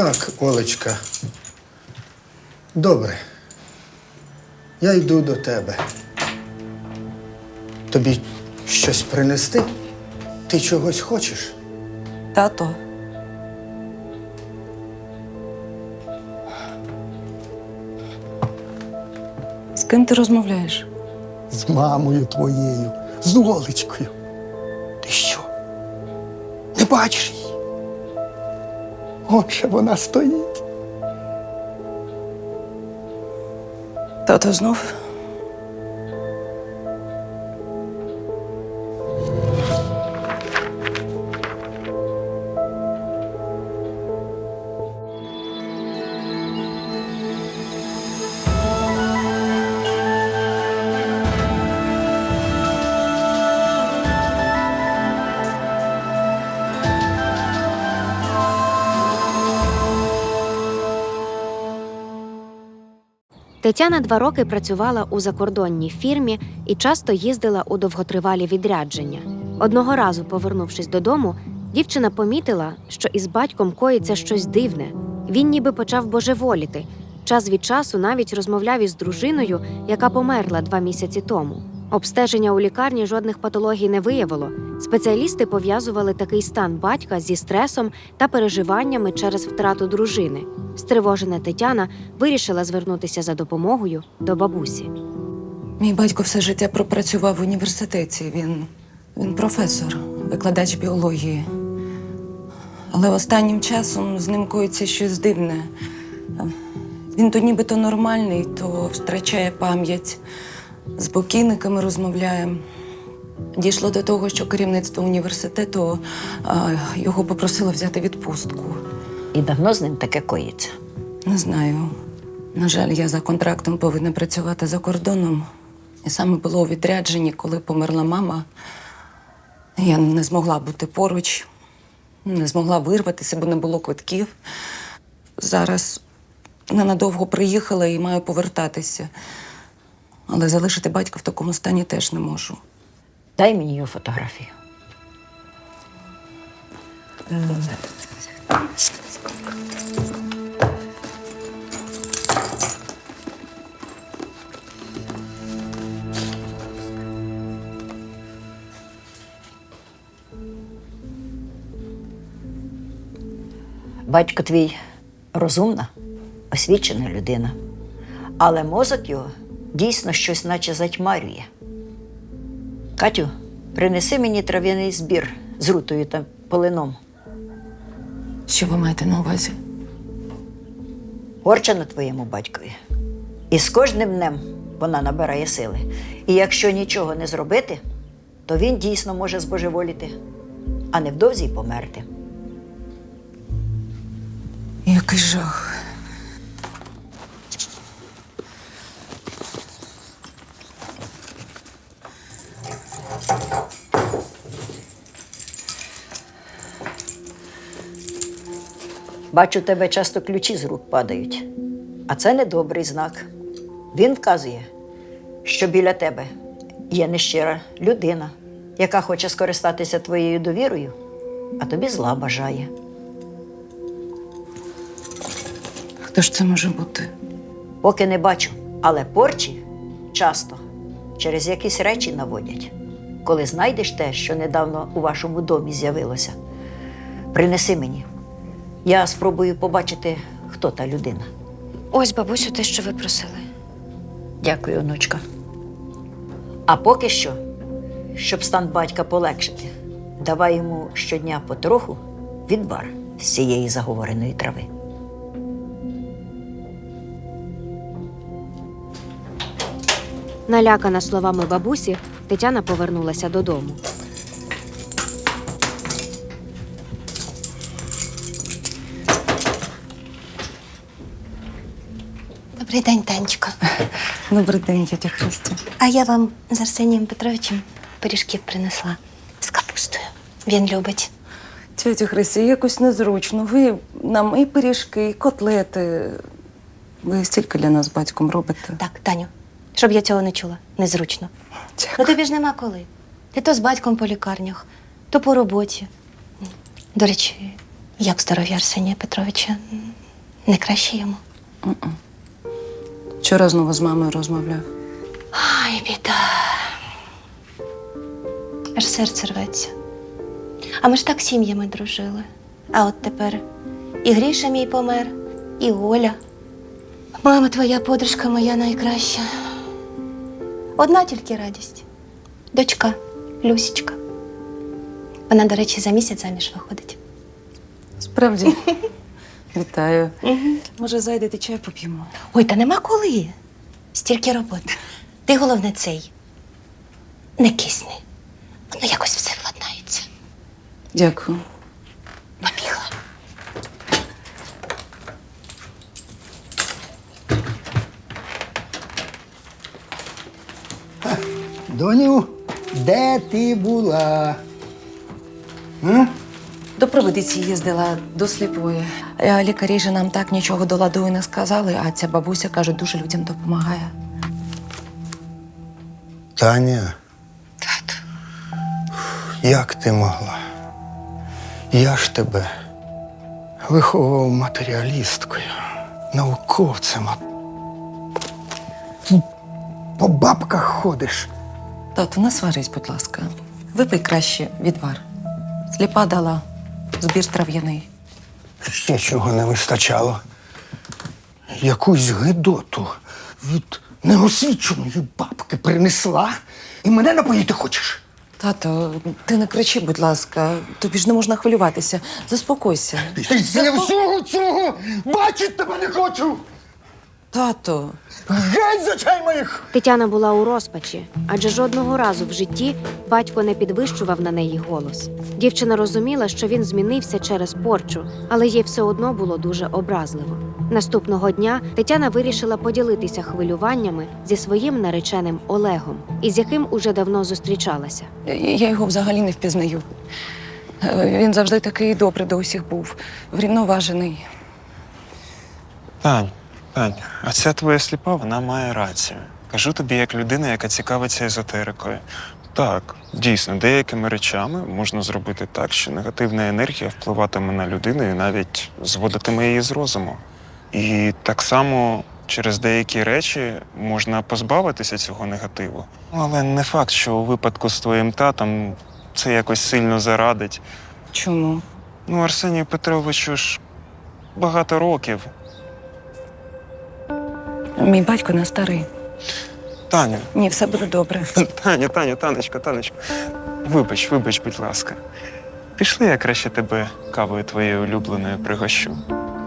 Так, Олечка. Добре. Я йду до тебе. Тобі щось принести? Ти чогось хочеш? Тато. З ким ти розмовляєш? З мамою твоєю, з Олечкою. Ти що? Не бачиш її? Ось вона стоїть. Тато знов. Тетяна два роки працювала у закордонній фірмі і часто їздила у довготривалі відрядження. Одного разу, повернувшись додому, дівчина помітила, що із батьком коїться щось дивне. Він ніби почав божеволіти. Час від часу навіть розмовляв із дружиною, яка померла два місяці тому. Обстеження у лікарні жодних патологій не виявило. Спеціалісти пов'язували такий стан батька зі стресом та переживаннями через втрату дружини. Стривожена Тетяна вирішила звернутися за допомогою до бабусі. Мій батько все життя пропрацював в університеті. Він, він професор, викладач біології. Але останнім часом з ним коїться щось дивне. Він то нібито нормальний, то втрачає пам'ять, з покійниками розмовляє. Дійшло до того, що керівництво університету а, його попросило взяти відпустку. І давно з ним таке коїться. Не знаю. На жаль, я за контрактом повинна працювати за кордоном. І саме було у відрядженні, коли померла мама. Я не змогла бути поруч, не змогла вирватися, бо не було квитків. Зараз ненадовго приїхала і маю повертатися. Але залишити батька в такому стані теж не можу. Дай мені його фотографію. Батько твій розумна, освічена людина, але мозок його дійсно щось наче затьмарює. Катю, принеси мені трав'яний збір з рутою та полином. Що ви маєте на увазі? Порча на твоєму батькові. І з кожним днем вона набирає сили. І якщо нічого не зробити, то він дійсно може збожеволіти, а невдовзі й померти. Який жах. Бачу, у тебе часто ключі з рук падають, а це недобрий знак. Він вказує, що біля тебе є нещира людина, яка хоче скористатися твоєю довірою, а тобі зла бажає. Хто ж це може бути? Поки не бачу, але порчі часто через якісь речі наводять. Коли знайдеш те, що недавно у вашому домі з'явилося, принеси мені. Я спробую побачити, хто та людина. Ось, бабусю, те, що ви просили. Дякую, онучка. А поки що, щоб стан батька полегшити, давай йому щодня потроху відвар з цієї заговореної трави. Налякана словами бабусі, Тетяна повернулася додому. Добрий день, Танечко. Добрий день, тетя Христя. А я вам з Арсенієм Петровичем пиріжків принесла з капустою. Він любить. Тетя Христя, якось незручно. Ви нам і пиріжки, і котлети. Ви стільки для нас з батьком робите. Так, Таню, щоб я цього не чула. Незручно. Ну тобі ж нема коли. Ти то з батьком по лікарнях, то по роботі. До речі, як здоров'я Арсенія Петровича? Не краще йому. Вчора знову з мамою розмовляв. Ай, біда. Аж серце рветься. А ми ж так сім'ями дружили. А от тепер і Гріша мій помер, і Оля. Мама, твоя подружка моя найкраща. Одна тільки радість. Дочка Люсічка. Вона, до речі, за місяць заміж виходить. Справді. Вітаю. Може, зайдете чай поп'ємо? Ой, та нема коли. Стільки роботи. Ти головне цей. Не кисни. Воно якось все владнається. Дякую. Побігла. Доню, де ти була? До провидиці їздила до сліпої. А лікарі ж нам так нічого до ладу і не сказали, а ця бабуся каже, дуже людям допомагає. Таня, Тату. як ти могла? Я ж тебе виховував матеріалісткою, науковцем. а По бабках ходиш. Тату, не сварись, будь ласка. Випий краще відвар. Сліпа дала збір трав'яний. Ще чого не вистачало. Якусь гидоту від неосвіченої бабки принесла і мене напоїти хочеш. Тато, ти не кричи, будь ласка. Тобі ж не можна хвилюватися. Заспокойся. Я всього цього бачить тебе не хочу. Тато. Геть з очей моїх! Тетяна була у розпачі, адже жодного разу в житті батько не підвищував на неї голос. Дівчина розуміла, що він змінився через порчу, але їй все одно було дуже образливо. Наступного дня Тетяна вирішила поділитися хвилюваннями зі своїм нареченим Олегом, із яким уже давно зустрічалася. Я його взагалі не впізнаю. Він завжди такий добрий до усіх був, врівноважений. Тань, Тань, а ця твоя сліпа, вона має рацію. Кажу тобі, як людина, яка цікавиться езотерикою. Так, дійсно, деякими речами можна зробити так, що негативна енергія впливатиме на людину і навіть зводитиме її з розуму. І так само через деякі речі можна позбавитися цього негативу. Але не факт, що у випадку з твоїм татом це якось сильно зарадить. Чому? Ну, Арсенію Петровичу ж багато років. Мій батько не старий. Таня, Ні, все буде добре. Таня, Таня, Танечка, Танечка. Вибач, вибач, будь ласка. Пішли, я краще тебе кавою твоєю улюбленою пригощу.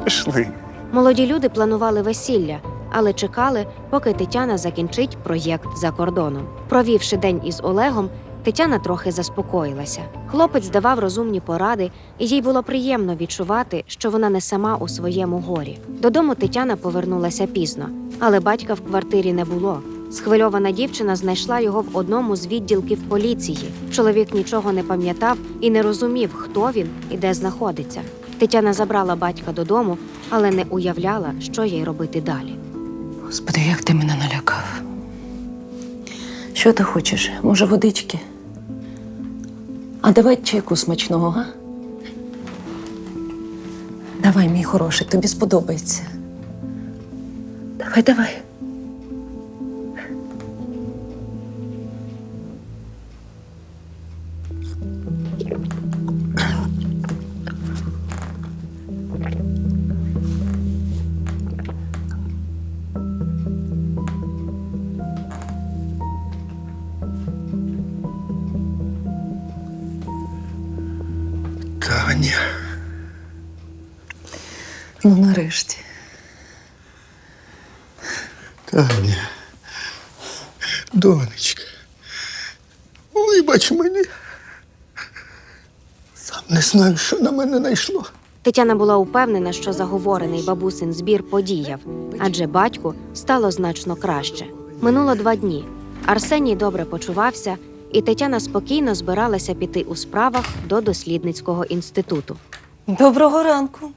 Пішли. Молоді люди планували весілля, але чекали, поки Тетяна закінчить проєкт за кордоном. Провівши день із Олегом, Тетяна трохи заспокоїлася. Хлопець давав розумні поради, і їй було приємно відчувати, що вона не сама у своєму горі. Додому Тетяна повернулася пізно, але батька в квартирі не було. Схвильована дівчина знайшла його в одному з відділків поліції. Чоловік нічого не пам'ятав і не розумів, хто він і де знаходиться. Тетяна забрала батька додому, але не уявляла, що їй робити далі. Господи, як ти мене налякав. Що ти хочеш? Може, водички? А давай чайку смачного, га? Давай, мій хороший, тобі сподобається. Давай, давай. Нарешті. Таня. Донечка. Вибач мені. Сам не знаю, що на мене найшло. Тетяна була упевнена, що заговорений бабусин збір подіяв, адже батьку стало значно краще. Минуло два дні. Арсеній добре почувався, і Тетяна спокійно збиралася піти у справах до дослідницького інституту. Доброго ранку.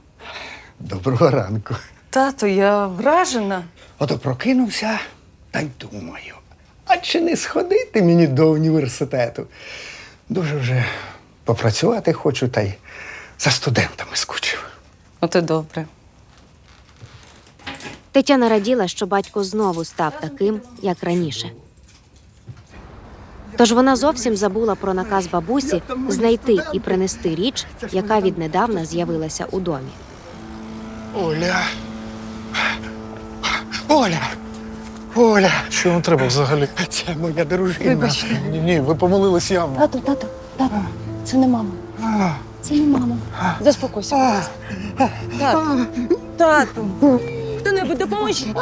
Доброго ранку. Тато, я вражена. Ото прокинувся та й думаю, а чи не сходити мені до університету? Дуже вже попрацювати хочу та й за студентами скучив. Оте добре. Тетяна раділа, що батько знову став таким, як раніше. Тож вона зовсім забула про наказ бабусі знайти і принести річ, яка віднедавна з'явилася у домі. Оля. Оля. Оля. Що вам треба взагалі? Це моя дружина. Вибачте. Ні, ні, ви помилились явно. Тату, тату, тату, це не мама. Це не мама. Заспокойся, будь ласка. Тату, тату, хто-небудь допоможіть.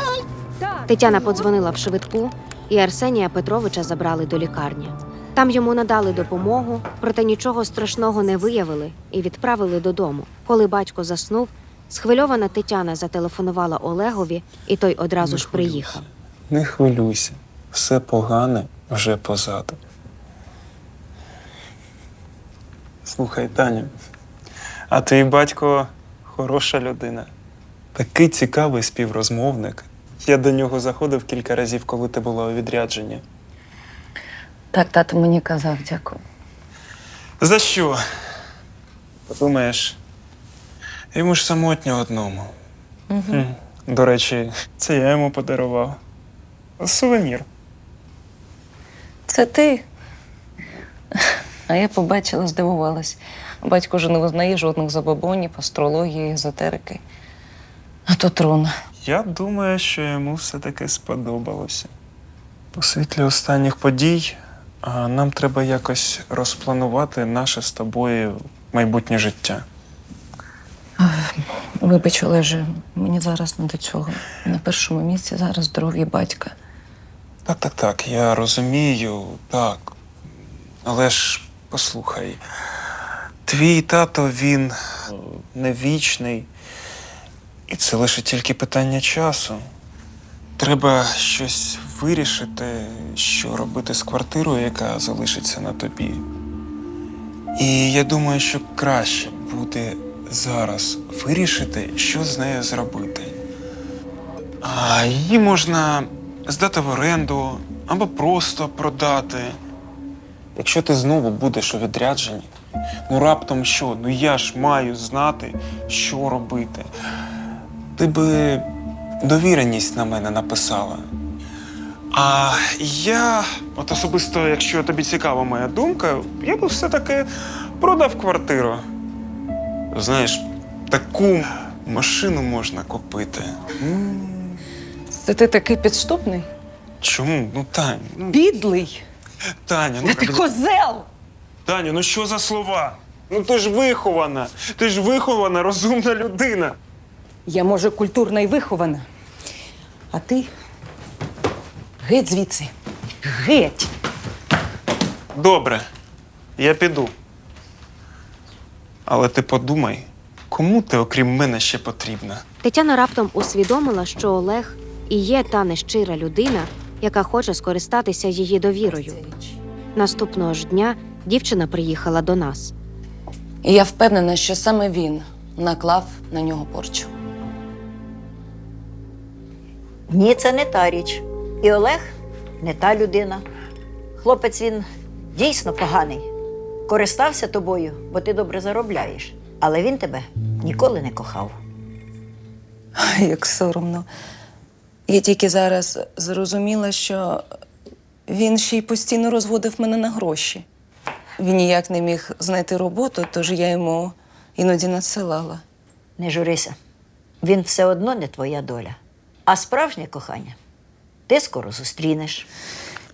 Тетяна подзвонила в швидку, і Арсенія Петровича забрали до лікарні. Там йому надали допомогу, проте нічого страшного не виявили і відправили додому. Коли батько заснув, схвильована Тетяна зателефонувала Олегові, і той одразу ж приїхав. Не хвилюйся, все погане вже позаду. Слухай, Таню, а твій батько хороша людина. Такий цікавий співрозмовник. Я до нього заходив кілька разів, коли ти була у відрядженні. Так, тато мені казав, дякую. За що? Подумаєш, йому ж самотньо одному. Хм. До речі, це я йому подарував. Сувенір. Це ти. А я побачила, здивувалась. Батько вже не визнає жодних забобонів, астрології, езотерики. А то трон. Я думаю, що йому все-таки сподобалося. У світлі останніх подій а, нам треба якось розпланувати наше з тобою майбутнє життя. Вибач, Олеже, мені зараз не до цього. На першому місці зараз здоров'я батька. Так, так, так, я розумію, так. Але ж послухай, твій тато він е, не вічний, і це лише тільки питання часу. Треба щось вирішити, що робити з квартирою, яка залишиться на тобі. І я думаю, що краще буде зараз вирішити, що з нею зробити. А її можна здати в оренду або просто продати. Якщо ти знову будеш у відрядженні, ну раптом що? Ну я ж маю знати, що робити. Ти би довіреність на мене написала. А я, от особисто, якщо тобі цікава моя думка, я би все-таки продав квартиру. Знаєш, таку машину можна купити. Це ти такий підступний? Чому? Ну, Тань, ну, Підлий. Таня, ну Ти козел! Таня, ну що за слова? Ну ти ж вихована, ти ж вихована, розумна людина. Я, може, культурна і вихована. А ти геть звідси. Геть. Добре, я піду. Але ти подумай, кому ти, окрім мене, ще потрібна? Тетяна раптом усвідомила, що Олег і є та нещира людина, яка хоче скористатися її довірою. Наступного ж дня дівчина приїхала до нас. І я впевнена, що саме він наклав на нього порчу. Ні, це не та річ. І Олег не та людина. Хлопець він дійсно поганий. Користався тобою, бо ти добре заробляєш. Але він тебе ніколи не кохав. Як соромно. Я тільки зараз зрозуміла, що він ще й постійно розводив мене на гроші. Він ніяк не міг знайти роботу, тож я йому іноді надсилала. Не журися. Він все одно не твоя доля. А справжнє кохання ти скоро зустрінеш.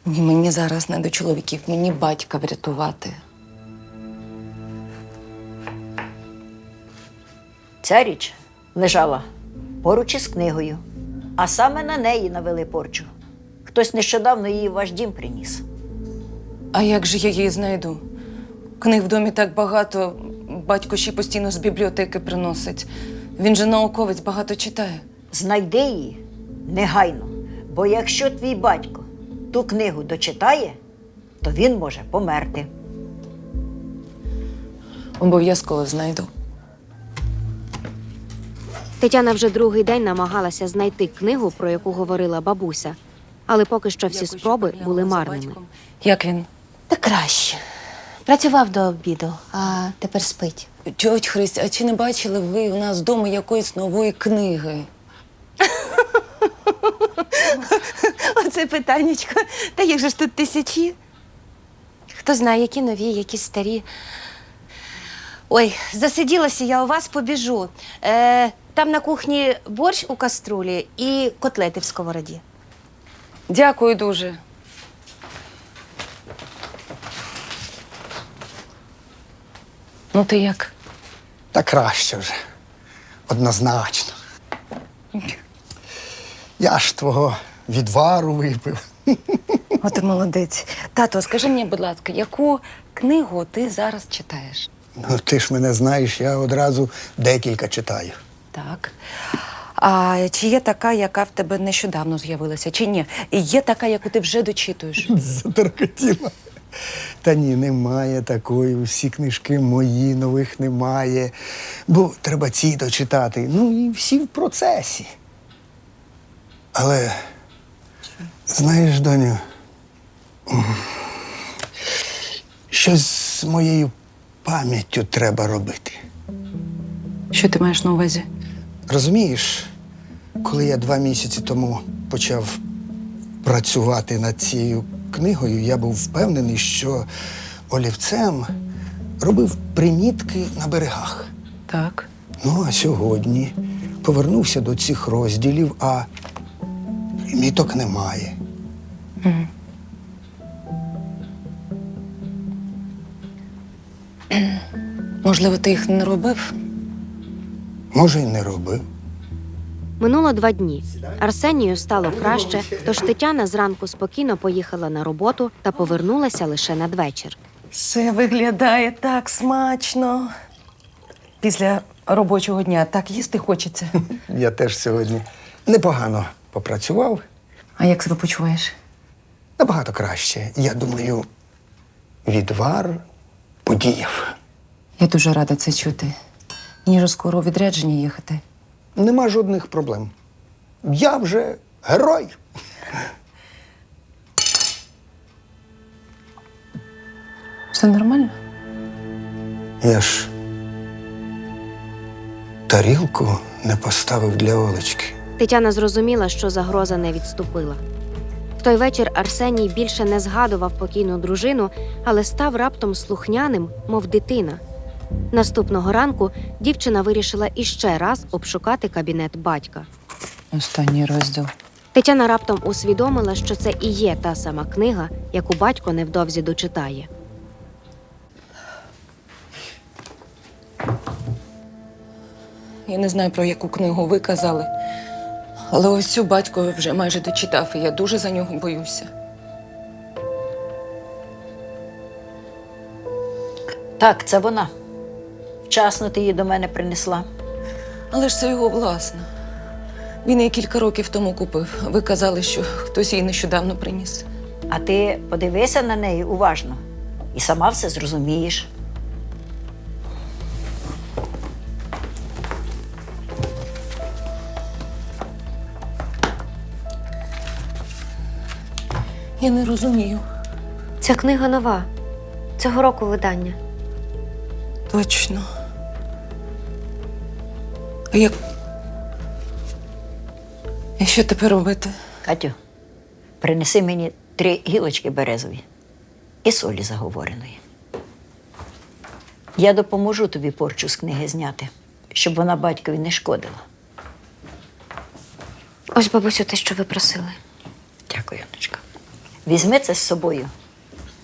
Ні, мені зараз не до чоловіків, мені батька врятувати. Ця річ лежала поруч із книгою, а саме на неї навели порчу. Хтось нещодавно її в ваш дім приніс. А як же я її знайду? Книг в домі так багато, батько ще постійно з бібліотеки приносить. Він же науковець багато читає. Знайди її негайно, бо якщо твій батько ту книгу дочитає, то він може померти. Обов'язково знайду. Тетяна вже другий день намагалася знайти книгу, про яку говорила бабуся, але поки що всі спроби були марними. Як він? Та краще. Працював до обіду, а тепер спить. Тьоть Христя, а чи не бачили ви у нас вдома якоїсь нової книги? Оце питаннячко. Та їх же ж тут тисячі. Хто знає, які нові, які старі. Ой, засиділася я у вас, побіжу. Е, там на кухні борщ у каструлі і котлети в сковороді. Дякую дуже. Ну, ти як? Та краще вже. Однозначно. Я ж твого відвару випив. От ти молодець. Тато, скажи мені, будь ласка, яку книгу ти зараз читаєш? Ну, ти ж мене знаєш, я одразу декілька читаю. Так. А чи є така, яка в тебе нещодавно з'явилася, чи ні? І є така, яку ти вже дочитуєш? Заторкотіла. Та ні, немає такої. Усі книжки мої, нових немає. Бо треба ці дочитати. Ну і всі в процесі. Але, знаєш, доню, щось з моєю пам'яттю треба робити. Що ти маєш на увазі? Розумієш, коли я два місяці тому почав працювати над цією книгою, я був впевнений, що олівцем робив примітки на берегах. Так. Ну, а сьогодні повернувся до цих розділів, а приміток немає. Можливо, ти їх не робив? Може, й не робив. Минуло два дні. Арсенію стало краще, тож Тетяна зранку спокійно поїхала на роботу та повернулася лише надвечір. Все виглядає так смачно. Після робочого дня так їсти хочеться. Я теж сьогодні непогано попрацював. А як себе почуваєш? Набагато краще. Я думаю, відвар подіяв. Я дуже рада це чути. Мені ж скоро у відрядження їхати. Нема жодних проблем. Я вже герой. Все нормально? Я ж тарілку не поставив для Олечки. Тетяна зрозуміла, що загроза не відступила. В той вечір Арсеній більше не згадував покійну дружину, але став раптом слухняним, мов дитина. Наступного ранку дівчина вирішила іще раз обшукати кабінет батька. Останній розділ. Тетяна раптом усвідомила, що це і є та сама книга, яку батько невдовзі дочитає. Я не знаю, про яку книгу ви казали. Але ось цю батько вже майже дочитав, і я дуже за нього боюся. Так, це вона. Вчасно ти її до мене принесла. Але ж це його власна. Він її кілька років тому купив. Ви казали, що хтось її нещодавно приніс. А ти подивися на неї уважно і сама все зрозумієш. Я не розумію. Ця книга нова, цього року видання. Точно. А як. І що тепер робити? Катю, принеси мені три гілочки березові і солі заговореної. Я допоможу тобі порчу з книги зняти, щоб вона батькові не шкодила. Ось, бабусю, те, що ви просили. Дякую, Яночка. Візьми це з собою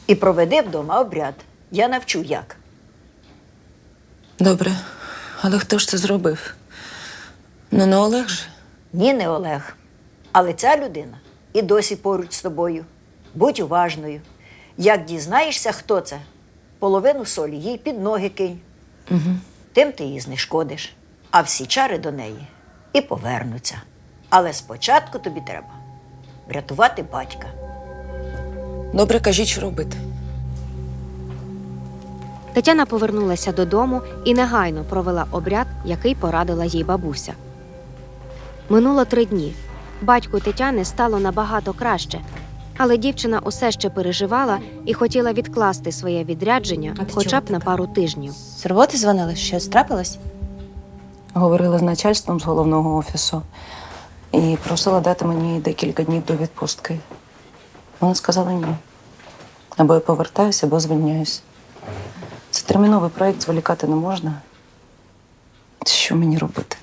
і проведи вдома обряд. Я навчу як. Добре. Але хто ж це зробив? Ну, не Олег же. Ні, не Олег. Але ця людина і досі поруч з тобою. Будь уважною. Як дізнаєшся, хто це, половину солі їй під ноги кинь. Угу. Тим ти її знешкодиш, а всі чари до неї і повернуться. Але спочатку тобі треба врятувати батька. Добре, кажіть, що робити. Тетяна повернулася додому і негайно провела обряд, який порадила їй бабуся. Минуло три дні. Батьку Тетяни стало набагато краще, але дівчина усе ще переживала і хотіла відкласти своє відрядження А ти хоча чого б на така? пару тижнів. З роботи дзвонили? Щось трапилось? Говорила з начальством з головного офісу. і просила дати мені декілька днів до відпустки. Вона сказала ні. Або я повертаюся, або звільняюсь. Це терміновий проєкт, зволікати не можна. Що мені робити?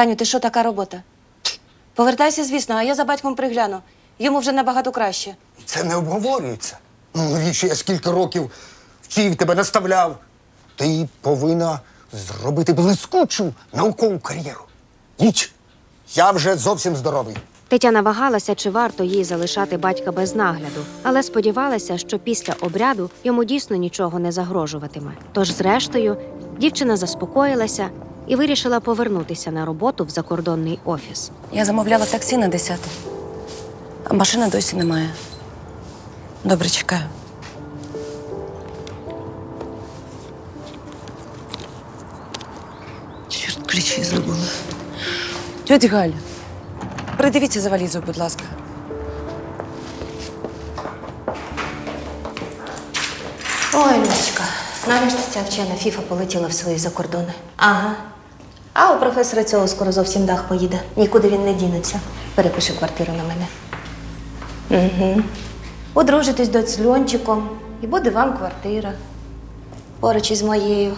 Таню, ти що така робота? Повертайся, звісно, а я за батьком пригляну. Йому вже набагато краще. Це не обговорюється. Ну, навіщо я скільки років вчив тебе, наставляв? Ти повинна зробити блискучу наукову кар'єру. Ніч, я вже зовсім здоровий. Тетяна вагалася, чи варто їй залишати батька без нагляду, але сподівалася, що після обряду йому дійсно нічого не загрожуватиме. Тож, зрештою, дівчина заспокоїлася і вирішила повернутися на роботу в закордонний офіс. Я замовляла таксі на 10, а машини досі немає. Добре, чекаю. Чорт, ключі забула. Тьоть Галя, придивіться за валізою, будь ласка. Ой, Люсечка, нарешті ця вчена фіфа полетіла в свої закордони. Ага. А у професора цього скоро зовсім дах поїде. Нікуди він не дінеться. Перепише квартиру на мене. Угу. Одружитесь до з і буде вам квартира. Поруч із моєю.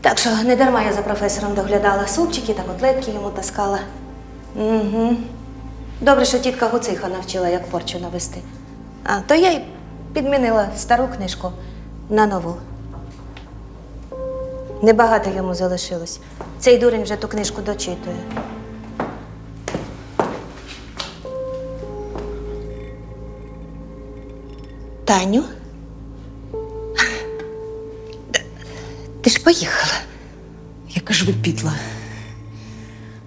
Так що не дарма я за професором доглядала супчики та котлетки йому таскала. Угу. Добре, що тітка Гуциха навчила, як порчу навести. А, то я й підмінила стару книжку на нову. Небагато йому залишилось. Цей дурень вже ту книжку дочитує. Таню? Ти ж поїхала. Яка ж ви підла.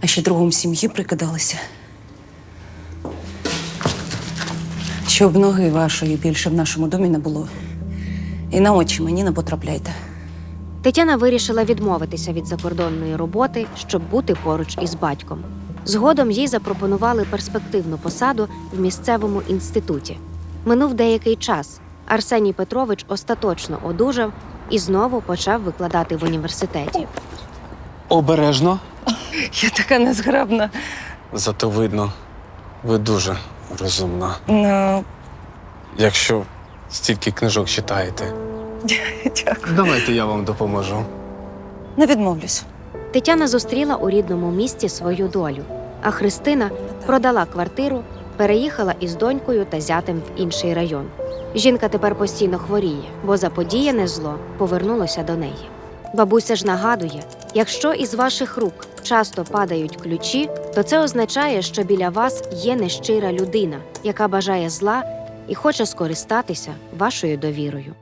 А ще другом сім'ї прикидалися. Щоб ноги вашої більше в нашому домі не було. І на очі мені не потрапляйте. Тетяна вирішила відмовитися від закордонної роботи, щоб бути поруч із батьком. Згодом їй запропонували перспективну посаду в місцевому інституті. Минув деякий час. Арсеній Петрович остаточно одужав і знову почав викладати в університеті. Обережно. Я така незграбна. Зато видно, ви дуже розумна. Ну, Якщо стільки книжок читаєте, дякую. давайте я вам допоможу. Не відмовлюсь. Тетяна зустріла у рідному місті свою долю, а Христина продала квартиру, переїхала із донькою та зятем в інший район. Жінка тепер постійно хворіє, бо заподіяне зло повернулося до неї. Бабуся ж нагадує: якщо із ваших рук часто падають ключі, то це означає, що біля вас є нещира людина, яка бажає зла і хоче скористатися вашою довірою.